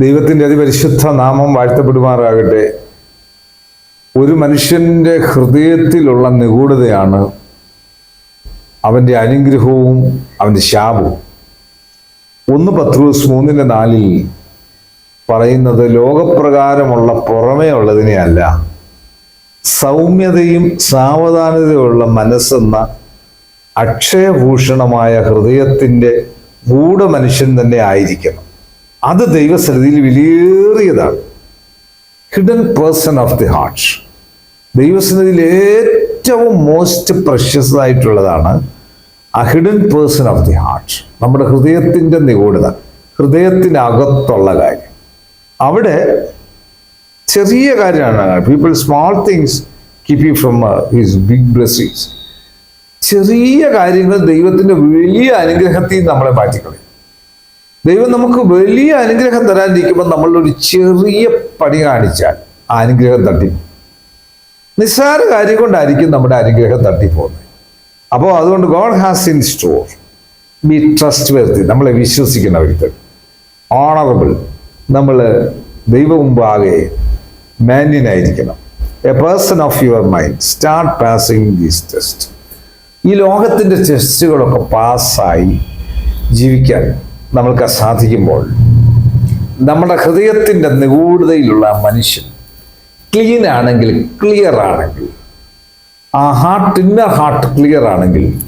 ദൈവത്തിന്റെ അതിപരിശുദ്ധ നാമം വാഴ്ത്തപ്പെടുമാറാകട്ടെ. ഒരു മനുഷ്യന്റെ ഹൃദയത്തിലുള്ള നിഗൂഢതയാണ് അവന്റെ അനുഗ്രഹവും അവന്റെ ശാപവും. ഒന്ന് പത്ത് ദിവസം മൂന്നിന്റെ നാലിൽ പറയുന്നത് ലോകപ്രകാരമുള്ള പുറമേ ഉള്ളതിനെയല്ല സൗമ്യതയും സാവധാനതയുള്ള മനസ്സെന്ന അക്ഷയഭൂഷണമായ ഹൃദയത്തിന്റെ ഗൂഢമനുഷ്യൻ തന്നെ ആയിരിക്കണം. അത് ദൈവസന്നിധിയിൽ വിലയേറിയതാണ്. Hidden person of the heart ദൈവസന്നിധിയിൽ ഏറ്റവും മോസ്റ്റ് പ്രഷ്യസ് ആയിട്ടുള്ളതാണ് ആ hidden person of the heart നമ്മുടെ ഹൃദയത്തിന്റെ നിഗൂഢത ഹൃദയത്തിനകത്തുള്ള കാര്യം. അവിടെ ചെറിയ കാര്യമാണ്. People small things keep you from his big blessings ചെറിയ കാര്യങ്ങൾ ദൈവത്തിന്റെ വലിയ അനുഗ്രഹത്തിൽ നമ്മളെ മാറ്റിക്കളയും. ദൈവം നമുക്ക് വലിയ അനുഗ്രഹം തരാനിരിക്കുമ്പോൾ ഒരു ചെറിയ പണി കാണിച്ചാൽ ആ അനുഗ്രഹം തട്ടി. നിസ്സാര കാര്യം കൊണ്ടായിരിക്കും നമ്മുടെ അനുഗ്രഹം തട്ടിപ്പോകുന്നത് അപ്പോൾ അതുകൊണ്ട് God has in store. Be trust വരുത്തി നമ്മളെ വിശ്വസിക്കുന്ന വ്യക്തി ഓണറബിൾ. നമ്മൾ ദൈവ മുമ്പാകെ മാന്യനായിരിക്കണം. A person of your mind. Start passing these test. ഈ ലോകത്തിന്റെ ടെസ്റ്റുകളൊക്കെ പാസ്സായി ജീവിക്കാൻ നമ്മൾക്ക് സാധിക്കുമ്പോൾ നമ്മുടെ ഹൃദയത്തിന്റെ നിഗൂഢതയിലുള്ള മനുഷ്യൻ ക്ലീൻ ആണെങ്കിൽ ക്ലിയർ ആണെങ്കിൽ ആ ഹാർട്ട് ഇന്നർ ഹാർട്ട് ക്ലിയർ ആണെങ്കിൽ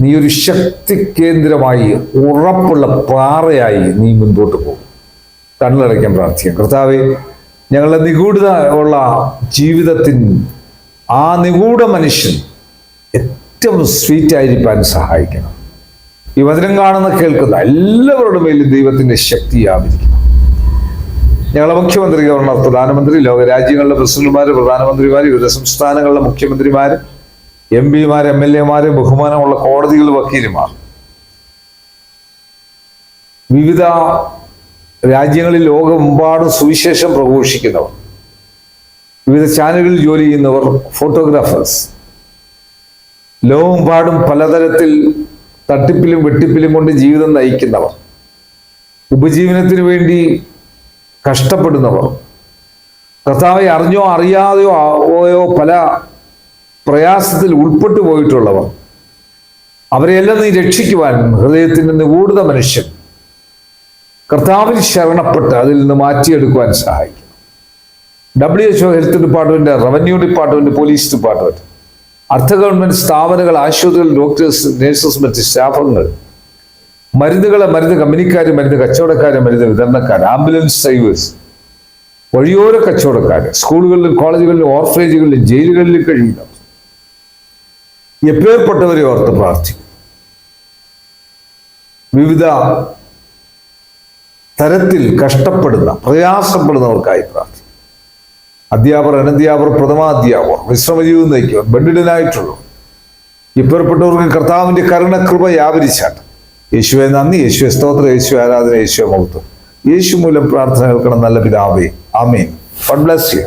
നീ ഒരു ശക്തി കേന്ദ്രമായി ഉറപ്പുള്ള പാറയായി നീ മുൻപോട്ട് പോകും. കണ്ണിലടയ്ക്കാൻ പ്രാർത്ഥിക്കാം. കർത്താവെ ഞങ്ങളുടെ നിഗൂഢത ഉള്ള ജീവിതത്തിൻ ആ നിഗൂഢ മനുഷ്യൻ ഏറ്റവും സ്വീറ്റ് ആയിരിക്കാൻ സഹായിക്കണം. ഈ വചനം കാണുന്ന കേൾക്കുന്ന എല്ലാവരുടെ മേലും ദൈവത്തിന്റെ ശക്തി വ്യാപരിക്കണം ഞങ്ങളെ മുഖ്യമന്ത്രി ഗവർണർ പ്രധാനമന്ത്രി ലോകരാജ്യങ്ങളിലെ പ്രസിഡന്റുമാർ പ്രധാനമന്ത്രിമാർ വിവിധ സംസ്ഥാനങ്ങളിലെ മുഖ്യമന്ത്രിമാർ എം പിമാർ എം എൽ എമാർ ബഹുമാനമുള്ള കോടതികൾ വക്കീലുമാർ. വിവിധ രാജ്യങ്ങളിൽ ലോകമെമ്പാടും സുവിശേഷം പ്രഘോഷിക്കുന്നവർ. വിവിധ ചാനലുകളിൽ ജോലി ചെയ്യുന്നവർ ഫോട്ടോഗ്രാഫേഴ്സ്. ലോകമെമ്പാടും പലതരത്തിൽ തട്ടിപ്പിലും വെട്ടിപ്പിലും കൊണ്ട് ജീവിതം നയിക്കുന്നവർ ഉപജീവനത്തിന് വേണ്ടി കഷ്ടപ്പെടുന്നവർ കർത്താവെ അറിഞ്ഞോ അറിയാതെയോ ആയോ പല പ്രയാസത്തിൽ ഉൾപ്പെട്ടു പോയിട്ടുള്ളവർ അവരെയെല്ലാം നീ രക്ഷിക്കുവാൻ ഹൃദയത്തിന്റെ നിഗൂഢത മനുഷ്യൻ കർത്താവിൽ ശരണപ്പെട്ട് അതിൽ നിന്ന് മാറ്റിയെടുക്കുവാൻ സഹായിക്കും. W H O health department revenue department police department അർദ്ധ ഗവൺമെന്റ് സ്ഥാപനങ്ങൾ ആശുപത്രികൾ ഡോക്ടേഴ്സ് നേഴ്സസ് മറ്റ് സ്റ്റാഫുകൾ മരുന്നുകളെ മരുന്ന് കമ്പനിക്കാർ മരുന്ന് കച്ചവടക്കാർ മരുന്ന് വിതരണക്കാർ ആംബുലൻസ് ഡ്രൈവേഴ്സ് വഴിയോര കച്ചവടക്കാർ സ്കൂളുകളിലും കോളേജുകളിലും ഓർഫനേജുകളിലും ജയിലുകളിലും കഴിയുന്നു എപ്പേർപ്പെട്ടവരെ ഓർത്ത് പ്രാർത്ഥിക്കും. വിവിധ തരത്തിൽ കഷ്ടപ്പെടുന്ന പ്രയാസപ്പെടുന്നവർക്കായി പ്രാർത്ഥിക്കും. അധ്യാപകർ അനധ്യാപകർ പ്രഥമാധ്യാപകർ വിശ്രമജീവൻ നയിക്കുക ബണ്ടിഡനായിട്ടുള്ളവർ ഇപ്പേർപ്പെട്ടവർക്ക് കർത്താവിന്റെ കരുണകൃപ വ്യാപരിച്ചാട്ട് യേശുവെ നന്ദി യേശുവെ സ്തോത്ര യേശു ആരാധന യേശുവെ മഹത്വം. യേശു മൂലം പ്രാർത്ഥന കേൾക്കണം നല്ല പിതാവേ. ആമീൻ. God bless you